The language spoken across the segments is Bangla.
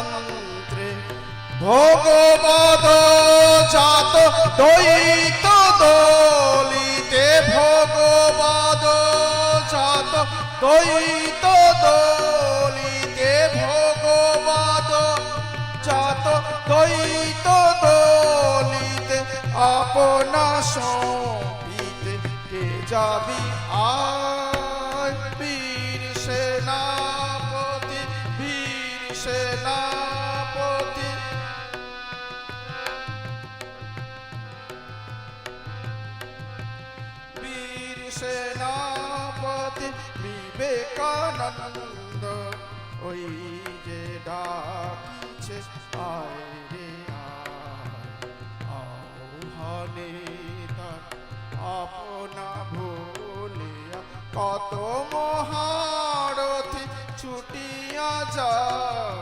তন্ত্রে ভগবদ জাত দৈত দলিতে ভগবদ জাত দ্বৈত বিবেকানন্দ ওই যে ডাকছে আয় রে আহ্বানে তার আপনা ভুলিয়া কত মহারথী ছুটিয়া যায়।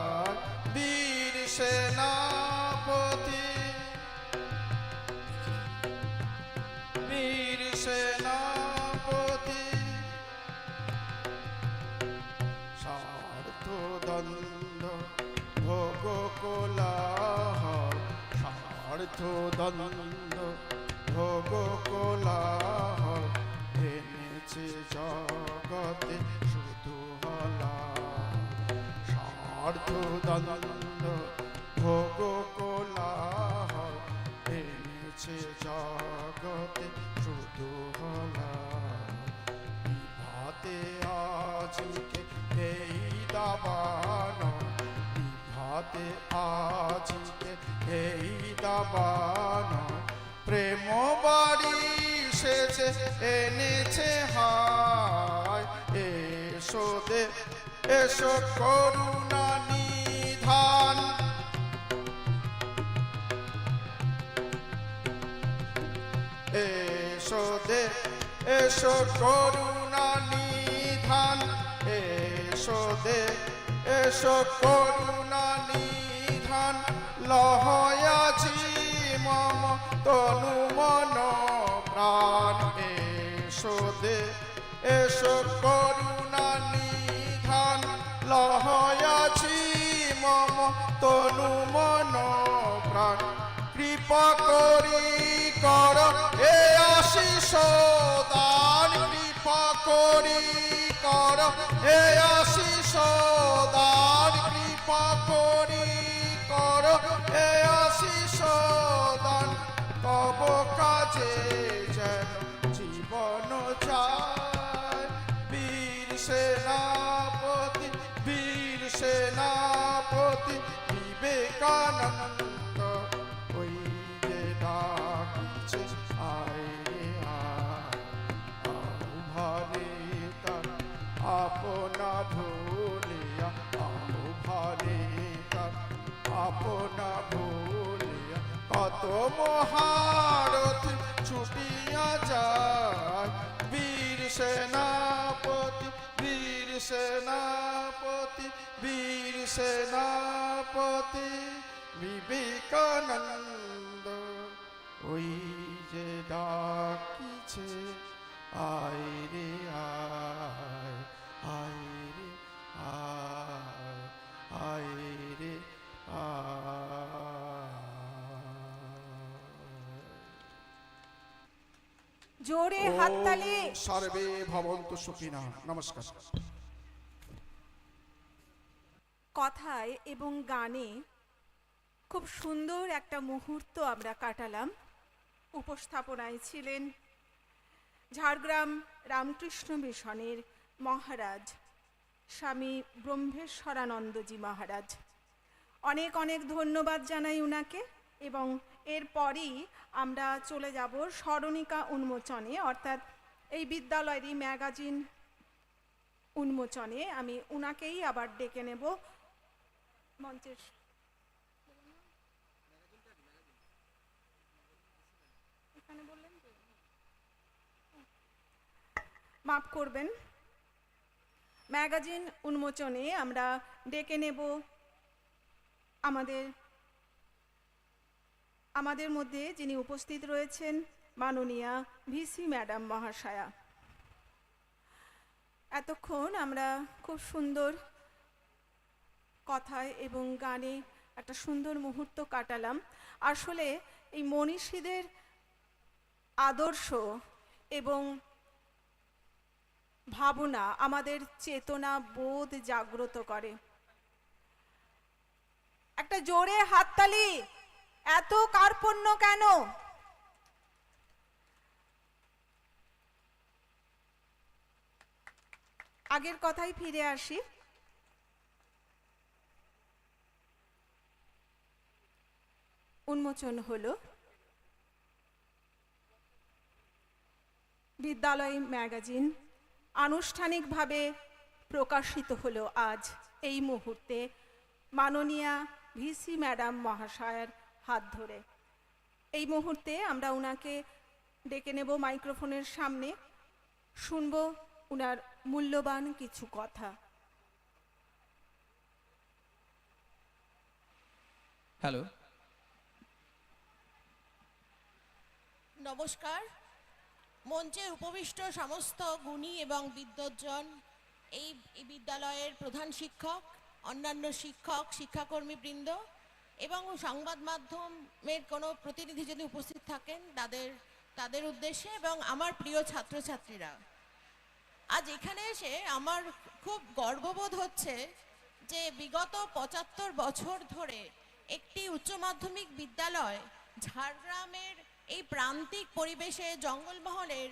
স্বার্থ দ্বন্দ্ব ভোগ কোলাহ এনেছে জগতে শুধু হলা। স্বার্থ দ্বন্দ্ব ভোগ কোলাহ এনেছে জগতে শুধু হলা। বিভাতে আজকে এই দাবান বিভাতে এই দাবান প্রেম বাড়ি সেছে এনেছে হায়। এসো দে, এসো করুণা নিধান। এসো দে, এসো করুণা নিধান। এসো দে, এসো করুণা নিধান লহয়াছি মম তনু মন প্রাণ এসো দে এসো করুণা নিধান লহয়াছি মম তনু মন প্রাণ কৃপা করি কর এ আশিস দান কৃপা করি কর এ আশিস আপনা ভুলিয়া কত মহারথী ছুটিয়া যায়। বীর সেনাপতি বীর সেনাপতি বীর সেনাপতি, বিবেকানন্দ। ওই যে ডাকিছে, আয় রে আয় আয় রে আয় আয় রে আয়। জোরে হাততালি সর্বে ভবন্তু সুখিনা। নমস্কার। কথায় এবং গানে খুব সুন্দর একটা মুহূর্ত আমরা কাটালাম। উপস্থাপনায় ছিলেন ঝাড়গ্রাম রামকৃষ্ণ মিশনের মহারাজ স্বামী ব্রহ্মেশ্বরানন্দজি মহারাজ। অনেক অনেক ধন্যবাদ জানাই উনাকে এবং এরপরই আমরা চলে যাব স্মরণিকা উন্মোচনে, অর্থাৎ এই বিদ্যালয়েরই ম্যাগাজিন উন্মোচনে। আমি উনাকেই আবার ডেকে নেব। মঞ্চের তো? মাফ করবেন। ম্যাগাজিন উন্মোচনে আমরা ডেকে নেব আমাদের আমাদের মধ্যে যিনি উপস্থিত রয়েছেন, মাননীয়া ভিসি ম্যাডাম মহাশয়া। এতক্ষণ আমরা খুব সুন্দর কথায় এবং গানে একটা সুন্দর মুহূর্ত কাটালাম। আসলে এই মনীষীদের আদর্শ এবং ভাবনা আমাদের চেতনা বোধ জাগ্রত করে। একটা জোরে হাততালি! এত কার্পণ্য কেন? আগের কথাই ফিরে আসি। উন্মোচন হলো বিদ্যালয় ম্যাগাজিন। আনুষ্ঠানিকভাবে প্রকাশিত হলো আজ এই মুহূর্তে। মাননীয়া ভিসি ম্যাডাম মহাশয়ের হাত ধরে। এই মুহূর্তে আমরা ওনাকে ডেকে নেব মাইক্রোফোনের সামনে। শুনব উনার মূল্যবান কিছু কথা। হ্যালো। নমস্কার। মঞ্চে উপবিষ্ট সমস্ত গুণী এবং বিদ্বজ্জন এই এই বিদ্যালয়ের প্রধান শিক্ষক অন্যান্য শিক্ষক শিক্ষাকর্মীবৃন্দ এবং সংবাদ মাধ্যমের কোনো প্রতিনিধি যদি উপস্থিত থাকেন, তাদের তাদের উদ্দেশ্যে এবং আমার প্রিয় ছাত্রছাত্রীরা। আজ এখানে এসে আমার খুব গর্ববোধ হচ্ছে যে বিগত পঁচাত্তর বছর ধরে একটি উচ্চ মাধ্যমিক বিদ্যালয় ঝাড়গ্রামের এই প্রান্তিক পরিবেশে, জঙ্গলমহলের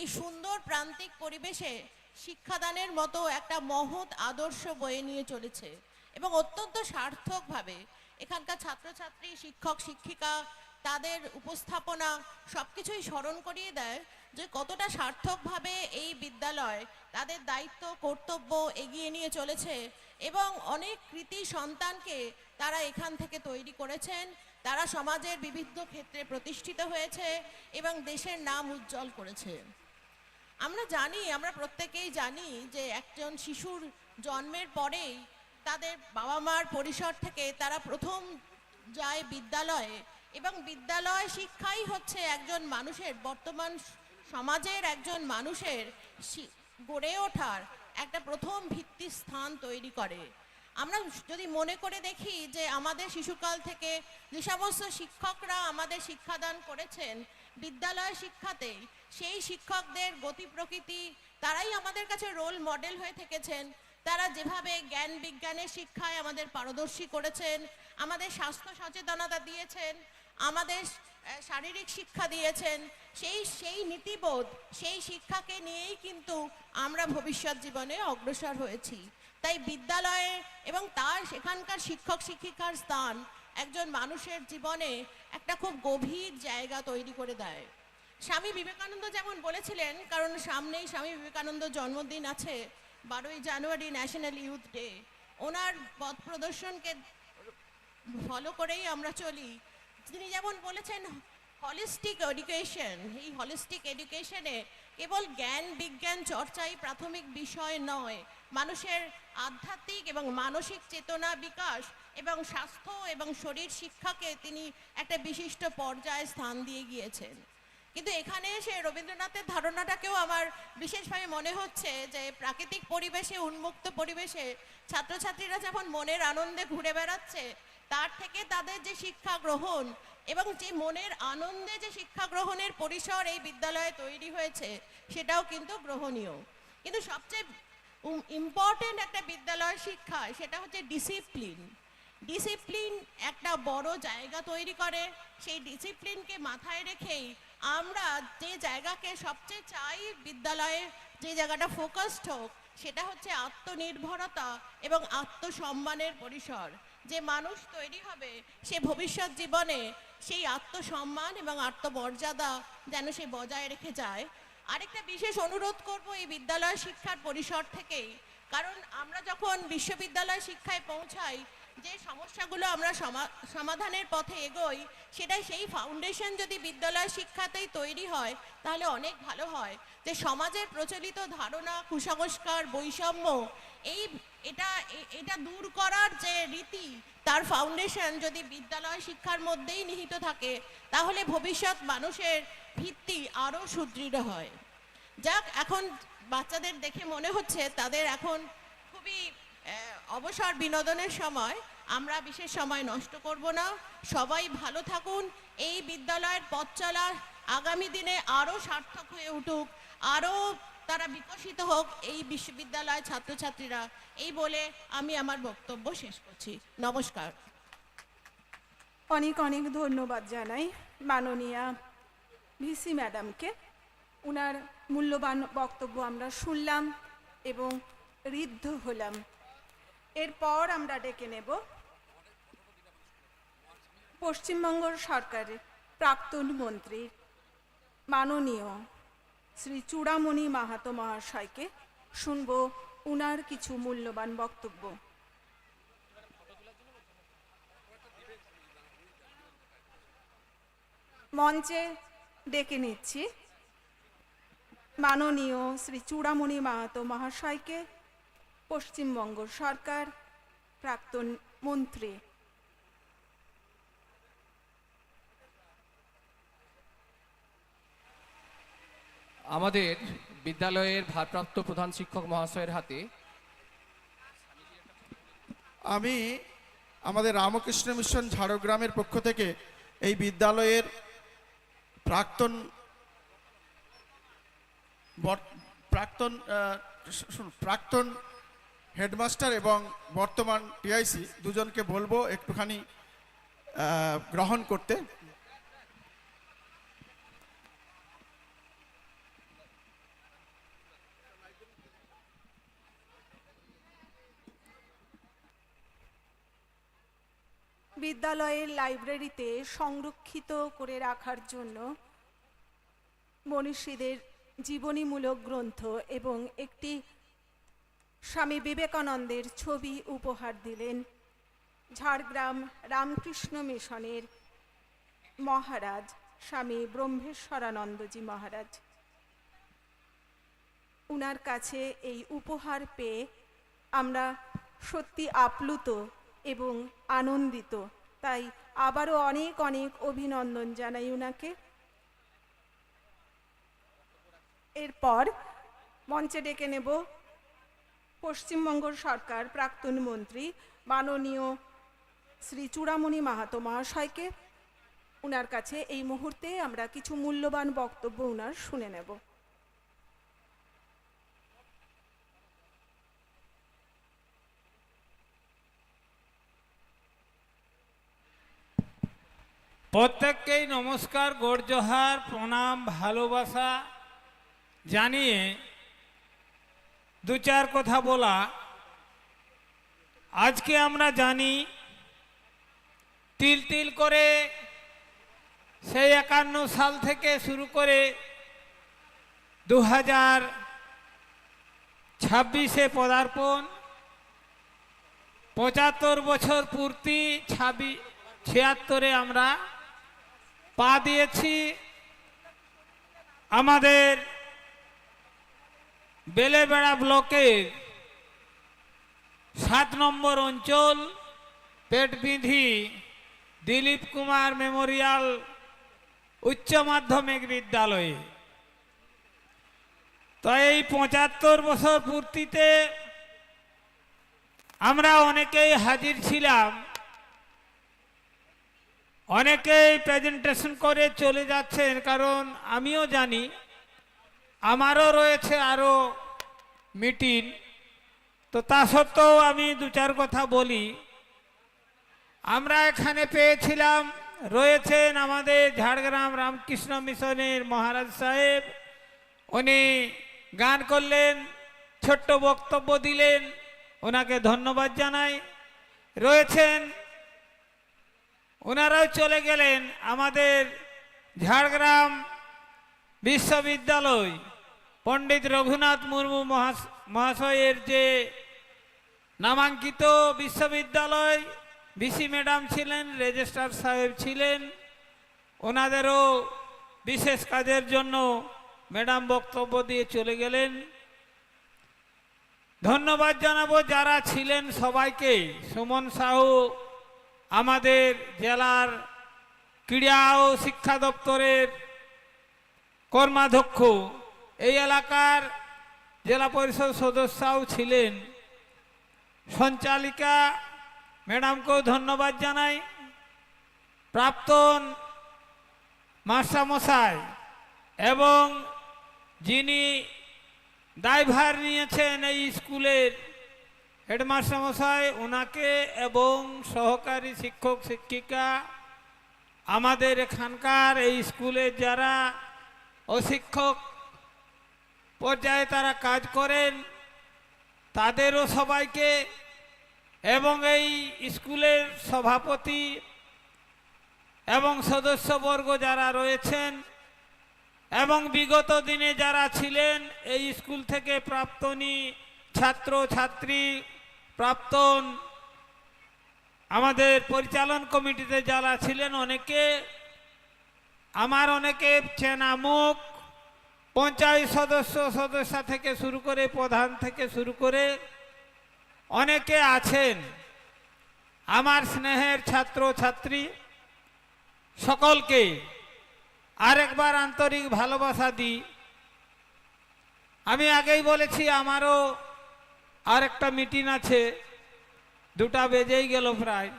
এই সুন্দর প্রান্তিক পরিবেশে শিক্ষাদানের মতো একটা মহৎ আদর্শ বয়ে নিয়ে চলেছে এবং অত্যন্ত সার্থকভাবে এখানকার ছাত্রছাত্রী, শিক্ষক, শিক্ষিকা, তাদের উপস্থাপনা সবকিছুই স্মরণ করিয়ে দেয় যে কতটা সার্থকভাবে এই বিদ্যালয় তাদের দায়িত্ব, কর্তব্য এগিয়ে নিয়ে চলেছে এবং অনেক কৃতি সন্তানকে তারা এখান থেকে তৈরি করেছেন। তারা সমাজের বিভিন্ন ক্ষেত্রে প্রতিষ্ঠিত হয়েছে এবং দেশের নাম উজ্জ্বল করেছে। আমরা জানি, আমরা প্রত্যেকেই জানি যে একজন শিশুর জন্মের পরেই তাদের বাবা মার পরিসর থেকে তারা প্রথম যায় বিদ্যালয়ে এবং বিদ্যালয় শিক্ষাই হচ্ছে একজন মানুষের, বর্তমান সমাজের একজন মানুষের গড়ে ওঠার একটা প্রথম ভিত্তি স্থান তৈরি করে। আমরা যদি মনে করে দেখি যে আমাদের শিশুকাল থেকে যে সমস্ত শিক্ষকরা আমাদের শিক্ষাদান করেছেন, বিদ্যালয় শিক্ষাতেই সেই শিক্ষকদের গতি প্রকৃতি, তারাই আমাদের কাছে রোল মডেল হয়ে থেকেছেন। তারা যেভাবে জ্ঞান বিজ্ঞানের শিক্ষায় আমাদের পারদর্শী করেছেন, আমাদের স্বাস্থ্য সচেতনতা দিয়েছেন, আমাদের শারীরিক শিক্ষা দিয়েছেন, সেই সেই নীতিবোধ, সেই শিক্ষাকে নিয়েই কিন্তু আমরা ভবিষ্যৎ জীবনে অগ্রসর হয়েছি। তাই বিদ্যালয়ে এবং তার সেখানকার শিক্ষক শিক্ষিকার স্থান একজন মানুষের জীবনে একটা খুব গভীর জায়গা তৈরি করে দেয়। স্বামী বিবেকানন্দ যেমন বলেছিলেন, কারণ সামনেই স্বামী বিবেকানন্দ জন্মদিন আছে বারোই জানুয়ারি ন্যাশনাল ইউথ ডে। ওনার পথ প্রদর্শনকে ফলো করেই আমরা চলি। তিনি যেমন বলেছেন হলিস্টিক এডুকেশন এই হলিস্টিক এডুকেশনে কেবল জ্ঞান, বিজ্ঞান চর্চাই প্রাথমিক বিষয় নয়। মানুষের আধ্যাত্মিক এবং মানসিক চেতনা বিকাশ এবং স্বাস্থ্য এবং শরীর শিক্ষাকে তিনি একটা বিশিষ্ট পর্যায়ে স্থান দিয়ে গিয়েছেন। কিন্তু এখানে এসে রবীন্দ্রনাথের ধারণাটাকেও আমার বিশেষভাবে মনে হচ্ছে যে প্রাকৃতিক পরিবেশে, উন্মুক্ত পরিবেশে ছাত্রছাত্রীরা যেমন মনের আনন্দে ঘুরে বেড়াচ্ছে, তার থেকে তাদের যে শিক্ষা গ্রহণ এবং যে মনের আনন্দে যে শিক্ষা গ্রহণের পরিসর এই বিদ্যালয়ে তৈরি হয়েছে, সেটাও কিন্তু গ্রহণীয়। কিন্তু সবচেয়ে ইম্পর্টেন্ট একটা বিদ্যালয় শিক্ষা, সেটা হচ্ছে ডিসিপ্লিন ডিসিপ্লিন একটা বড় জায়গা তৈরি করে, সেই ডিসিপ্লিনকে মাথায় রেখেই আমরা যে জায়গাকে সবচেয়ে চাই বিদ্যালয়ে যে জায়গাটা ফোকাসড হোক, সেটা হচ্ছে আত্মনির্ভরতা এবং আত্মসম্মানের পরিসর। যে মানুষ তৈরি হবে, সে ভবিষ্যৎ জীবনে সেই আত্মসম্মান এবং আত্মমর্যাদা যেন সে বজায় রেখে যায়। আরেকটা বিশেষ অনুরোধ করব এই বিদ্যালয় শিক্ষার পরিসর থেকেই। কারণ আমরা যখন বিশ্ববিদ্যালয় শিক্ষায় পৌঁছাই যে সমস্যাগুলো আমরা সমা- সমাধানের পথে এগোই, সেটা সেই ফাউন্ডেশন যদি বিদ্যালয় শিক্ষাতেই তৈরি হয়, তাহলে অনেক ভালো হয়। যে সমাজের প্রচলিত ধারণা, কুসংস্কার, বৈষম্য, এই, এটা এটা দূর করার যে রীতি, তার ফাউন্ডেশন যদি বিদ্যালয় শিক্ষার মধ্যেই নিহিত থাকে, তাহলে ভবিষ্যৎ মানুষের ভিত্তি আরও সুদৃঢ় হয়। যাক, এখন বাচ্চাদের দেখে মনে হচ্ছে, তাদের এখন খুবই অবসর বিনোদনের সময় আমরা বিশেষ সময় নষ্ট করব না। সবাই ভালো থাকুন। এই বিদ্যালয়ের পথ চলা আগামী দিনে আরও সার্থক হয়ে উঠুক, আরও তারা বিকশিত হোক এই বিশ্ববিদ্যালয়ের ছাত্রছাত্রীরা। এই বলে আমি আমার বক্তব্য শেষ করছি। নমস্কার। অনেক অনেক ধন্যবাদ জানাই মাননীয়া ভিসি ম্যাডামকে। উনার মূল্যবান বক্তব্য আমরা শুনলাম এবং ঋদ্ধ হলাম। এরপর আমরা ডেকে নেব পশ্চিমবঙ্গ সরকারের প্রাক্তন মন্ত্রী মাননীয় শ্রী চূড়ামণি মাহাতো মহাশয়কে শুনব উনার কিছু মূল্যবান বক্তব্য। মঞ্চে ডেকে নিচ্ছি। মাননীয় শ্রী চূড়ামণি মাহাতো মহাশয়কে পশ্চিমবঙ্গ সরকার প্রাক্তন মন্ত্রী। আমাদের বিদ্যালয়ের ভারপ্রাপ্ত প্রধান শিক্ষক মহাশয়ের হাতে আমি আমাদের রামকৃষ্ণ মিশন ঝাড়গ্রামের পক্ষ থেকে এই বিদ্যালয়ের প্রাক্তন প্রাক্তন প্রাক্তন হেডমাস্টার এবং বর্তমান টিআইসি দুজনকে বলব একটুখানি গ্রহণ করতে। বিদ্যালয়ের লাইব্রেরিতে সংরক্ষিত করে রাখার জন্য মনীষীদের জীবনীমূলক গ্রন্থ এবং একটি স্বামী বিবেকানন্দের ছবি উপহার দিলেন ঝাড়গ্রাম রামকৃষ্ণ মিশনের মহারাজ স্বামী ব্রহ্মেশ্বরানন্দজি মহারাজ। উনার কাছে এই উপহার পেয়ে আমরা সত্যি আপ্লুত এবং আনন্দিত। তাই আবারও অনেক অনেক অভিনন্দন জানাই উনাকে। এরপর মঞ্চে ডেকে নেব পশ্চিমবঙ্গ সরকার প্রাক্তন মন্ত্রী মাননীয় শ্রী চূড়ামণি মাহাতো মহাশয়কে উনার কাছে এই মুহূর্তে আমরা কিছু মূল্যবান বক্তব্য উনার শুনে নেব। প্রত্যেককেই নমস্কার গোড়জোহার প্রণাম, ভালোবাসা জানিয়ে দু চার কথা বলা। আজকে আমরা জানি, তিল তিল করে সেই একান্ন সাল থেকে শুরু করে দু হাজার ছাব্বিশে পদার্পণ, পঁচাত্তর বছর পূর্তি, ছাবি, ছিয়াত্তরে আমরা পা দিয়েছি। আমাদের বেলেবেড়া ব্লকের সাত নম্বর অঞ্চল পেটবিধি দিলীপ কুমার মেমোরিয়াল উচ্চ মাধ্যমিক বিদ্যালয়ে। তো এই পঁচাত্তর বছর পূর্তিতে আমরা অনেকেই হাজির ছিলাম, অনেকেই প্রেজেন্টেশন করে চলে যাচ্ছেন, কারণ আমিও জানি আমারও রয়েছে আরও মিটিং। তো তা সত্ত্বেও আমি দু চার কথা বলি। আমরা এখানে পেয়েছিলাম, রয়েছেন আমাদের ঝাড়গ্রাম রামকৃষ্ণ মিশনের মহারাজ সাহেব। উনি গান করলেন, ছোট্ট বক্তব্য দিলেন, ওনাকে ধন্যবাদ জানাই। রয়েছেন, ওনারাও চলে গেলেন আমাদের ঝাড়গ্রাম বিশ্ববিদ্যালয়। পণ্ডিত রঘুনাথ মুর্মু মহাশ- মহাশয়ের যে নামাঙ্কিত বিশ্ববিদ্যালয়, বিসি ম্যাডাম ছিলেন, রেজিস্ট্রার সাহেব ছিলেন, ওনাদেরও বিশেষ কাজের জন্য ম্যাডাম বক্তব্য দিয়ে চলে গেলেন। ধন্যবাদ জানাব যারা ছিলেন সবাইকে। সুমন সাহু আমাদের জেলার ক্রীড়া ও শিক্ষা দপ্তরের কর্মাধ্যক্ষ। এই এলাকার জেলা পরিষদ সদস্যও ছিলেন। সঞ্চালিকা ম্যাডামকেও ধন্যবাদ জানাই। প্রাক্তন মাস্টারমশাই এবং যিনি দায়ভার নিয়েছেন এই স্কুলের হেডমাস্টারমশাই, ওনাকে এবং সহকারী শিক্ষক, শিক্ষিকা, আমাদের এখানকার এই স্কুলের যারা অশিক্ষক পর্যায়ে তারা কাজ করেন। তাদেরও সবাইকে এবং এই স্কুলের সভাপতি এবং সদস্যবর্গ যারা রয়েছেন এবং বিগত দিনে যারা ছিলেন, এই স্কুল থেকে প্রাপ্তনী ছাত্র, ছাত্রী, প্রাক্তন আমাদের পরিচালন কমিটিতে যারা ছিলেন অনেকে, আমার অনেকে চেনা মুখ পঞ্চায়েত সদস্য সদস্য থেকে শুরু করে প্রধান থেকে শুরু করে অনেকে আছেন। আমার স্নেহের ছাত্র, ছাত্রী সকলকে আরেকবার আন্তরিক ভালোবাসা দিই। আমি আগেই বলেছি, আমারও আরেকটা মিটিং আছে, দুটা বেজেই গেল প্রায়।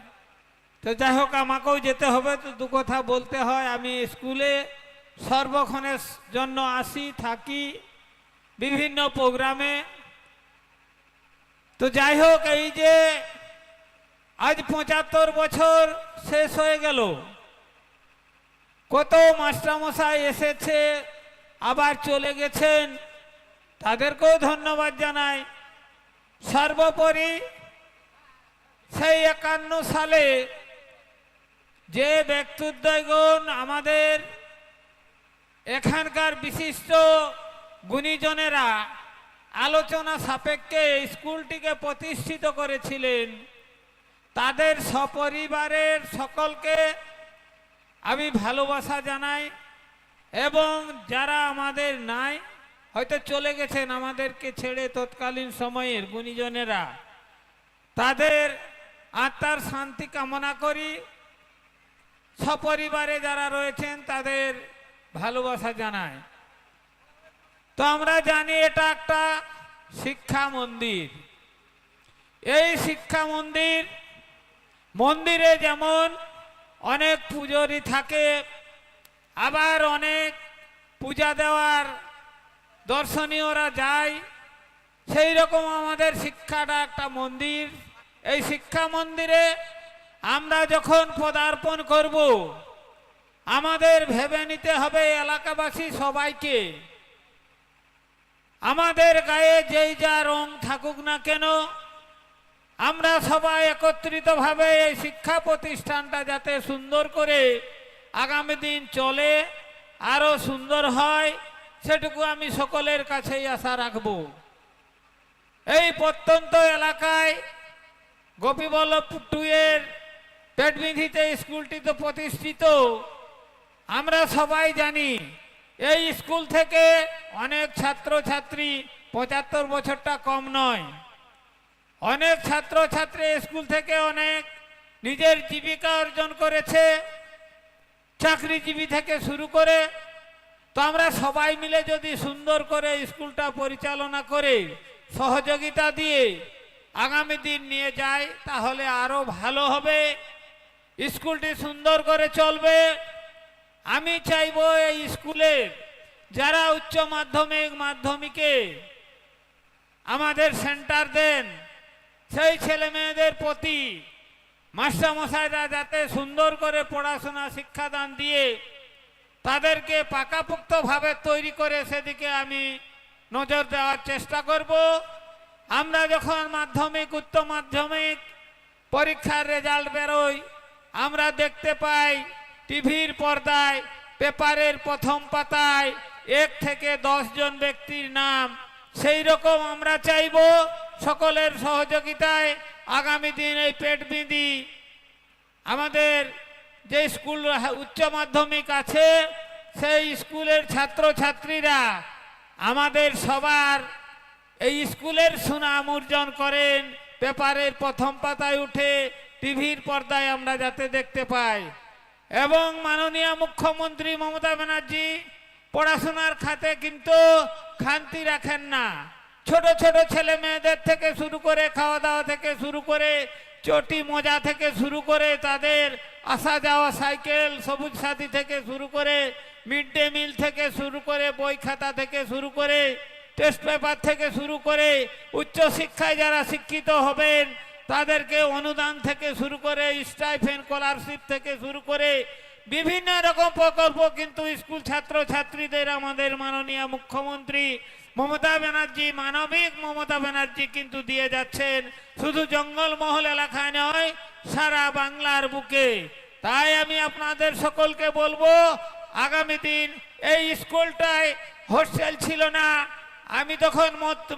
তো যাই হোক, আমাকেও যেতে হবে, তো দু কথা বলতে হয়। আমি স্কুলে সর্বক্ষণের জন্য আসি, থাকি বিভিন্ন প্রোগ্রামে। তো যাই হোক, এই যে আজ পঁচাত্তর বছর শেষ হয়ে গেল। কত মাস্টারমশাই এসেছে, আবার চলে গেছেন, তাদেরকেও ধন্যবাদ জানাই। সর্বোপরি সেই একান্ন সালে যে ব্যক্তিদ্বয়গণ আমাদের এখানকার বিশিষ্ট গুণীজনেরা আলোচনা সাপেক্ষে স্কুলটিকে প্রতিষ্ঠিত করেছিলেন। তাদের সপরিবারের সকলকে আমি ভালোবাসা জানাই এবং যারা আমাদের নাই, হয়তো চলে গেছেন আমাদেরকে ছেড়ে তৎকালীন সময়ের গুণীজনেরা। তাদের আত্মার শান্তি কামনা করি। সপরিবারে যারা রয়েছেন, তাদের ভালোবাসা জানায়। তো আমরা জানি এটা একটা শিক্ষা মন্দির। এই শিক্ষা মন্দির, মন্দিরে যেমন অনেক পুজোরি থাকে, আবার অনেক পূজা দেওয়ার দর্শনীয়রা যায়। সেই রকম আমাদের শিক্ষাটা একটা মন্দির। এই শিক্ষা মন্দিরে আমরা যখন পদার্পণ করব আমাদের ভেবে নিতে হবে এলাকাবাসী সবাইকে। আমাদের গায়ে যেই যা রং থাকুক না কেন, আমরা সবাই একত্রিতভাবে এই শিক্ষা প্রতিষ্ঠানটা যাতে সুন্দর করে আগামী দিন চলে আরও সুন্দর হয়, সেটুকু আমি সকলের কাছেই আশা রাখব। এই প্রত্যন্ত এলাকায় গোপীবল্লভ টুয়ের পেটবিধিতে স্কুলটি তো প্রতিষ্ঠিত আমরা সবাই জানি এই স্কুল থেকে অনেক ছাত্র ছাত্রী পঁচাত্তর বছরটা কম নয়। অনেক ছাত্র ছাত্রী স্কুল থেকে অনেক নিজের জীবিকা অর্জন করেছে, চাকরিজীবী থেকে শুরু করে। তো আমরা সবাই মিলে যদি সুন্দর করে স্কুলটা পরিচালনা করে, সহযোগিতা দিয়ে আগামী দিন নিয়ে যাই, তাহলে আরও ভালো হবে। স্কুলটি সুন্দর করে চলবে। আমি চাইব এই স্কুলের যারা উচ্চ মাধ্যমিক, মাধ্যমিকে আমাদের সেন্টার দেন, সেই ছেলে মেয়েদের প্রতি মাস্টারমশাইরা যাতে সুন্দর করে পড়াশোনা, শিক্ষাদান দিয়ে তাদেরকে পাকাপোক্তভাবে তৈরি করে সেদিকে আমি নজর দেওয়ার চেষ্টা করব। আমরা যখন মাধ্যমিক, উচ্চ মাধ্যমিক পরীক্ষার রেজাল্ট বেরোয়, আমরা দেখতে পাই টিভির পর্দায়, পেপারের প্রথম পাতায়, এক থেকে জন ব্যক্তির নাম। সেই রকম আমরা চাইব সকলের সহযোগিতায় আগামী দিন এই পেট বিঁধি। আমাদের যে স্কুল উচ্চ মাধ্যমিক আছে, সেই স্কুলের ছাত্র ছাত্রীরা আমাদের সবার এই স্কুলের সুনাম অর্জন করেন। পেপারের প্রথম পাতায় উঠে টিভির পর্দায় আমরা যাতে দেখতে পাই। এবং মাননীয় মুখ্যমন্ত্রী মমতা ব্যানার্জি পড়াশোনার খাতে কিন্তু খান্তি রাখেন না। ছোট ছোট ছেলে মেয়েদের থেকে শুরু করে খাওয়া দাওয়া থেকে শুরু করে চটি মোজা থেকে শুরু করে তাদের আসা যাওয়া সাইকেল, সবুজ সাথী থেকে শুরু করে মিড ডে মিল থেকে শুরু করে বই খাতা থেকে শুরু করে টেস্ট পেপার থেকে শুরু করে উচ্চশিক্ষায় যারা শিক্ষিত হবেন তাদেরকে অনুদান থেকে শুরু করে স্টাইফেন স্কলারশিপ থেকে শুরু করে বিভিন্ন রকম প্রকল্প কিন্তু স্কুল ছাত্র ছাত্রীদের আমাদের মাননীয় মুখ্যমন্ত্রী মমতা ব্যানার্জি, মানবিক মমতা ব্যানার্জি কিন্তু দিয়ে যাচ্ছেন। শুধু জঙ্গলমহল এলাকায় নয়, সারা বাংলার বুকে। তাই আমি আপনাদের সকলকে বলব, আগামী দিন এই স্কুলটায় হোস্টেল ছিল না। আমি তখন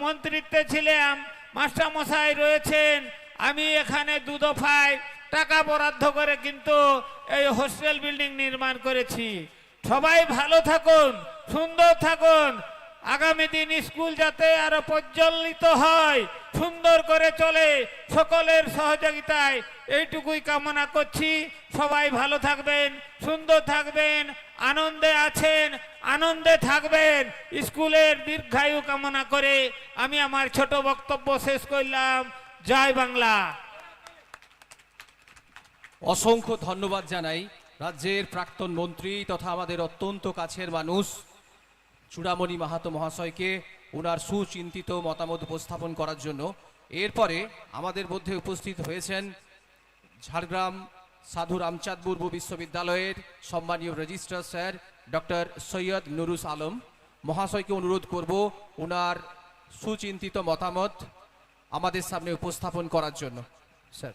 মন্ত্রিত্বে ছিলাম, মাস্টারমশাই রয়েছেন। আমি এখানে দু দফায় টাকা বরাদ্দ করে কিন্তু এই হোস্টেল বিল্ডিং নির্মাণ করেছি। সবাই ভালো থাকুন, সুন্দর থাকুন। আগামী দিন স্কুল যাতে আরও প্রজ্বলিত হয়, সুন্দর করে চলে সকলের সহযোগিতায় এইটুকুই কামনা করছি। সবাই ভালো থাকবেন, সুন্দর থাকবেন, আনন্দে আছেন, আনন্দে থাকবেন। স্কুলের দীর্ঘায়ু কামনা করে আমি আমার ছোট বক্তব্য শেষ করলাম। জয় বাংলা। অসংখ্য ধন্যবাদ জানাই রাজ্যের প্রাক্তন মন্ত্রী তথা আমাদের অত্যন্ত কাছের মানুষ চূড়ামণি মাহাতো মহাশয়কে ওনার সুচিন্তিত মতামত উপস্থাপন করার জন্য। এরপরে আমাদের মধ্যে উপস্থিত হয়েছেন ঝাড়গ্রাম সাধু রামচাঁদ মুর্মু বিশ্ববিদ্যালয়ের সম্মানীয় registrar sir doctor Syed Nurus Alam. মহাশয়কে অনুরোধ করব ওনার সুচিন্তিত মতামত আমাদের সামনে উপস্থাপন করার জন্য। স্যার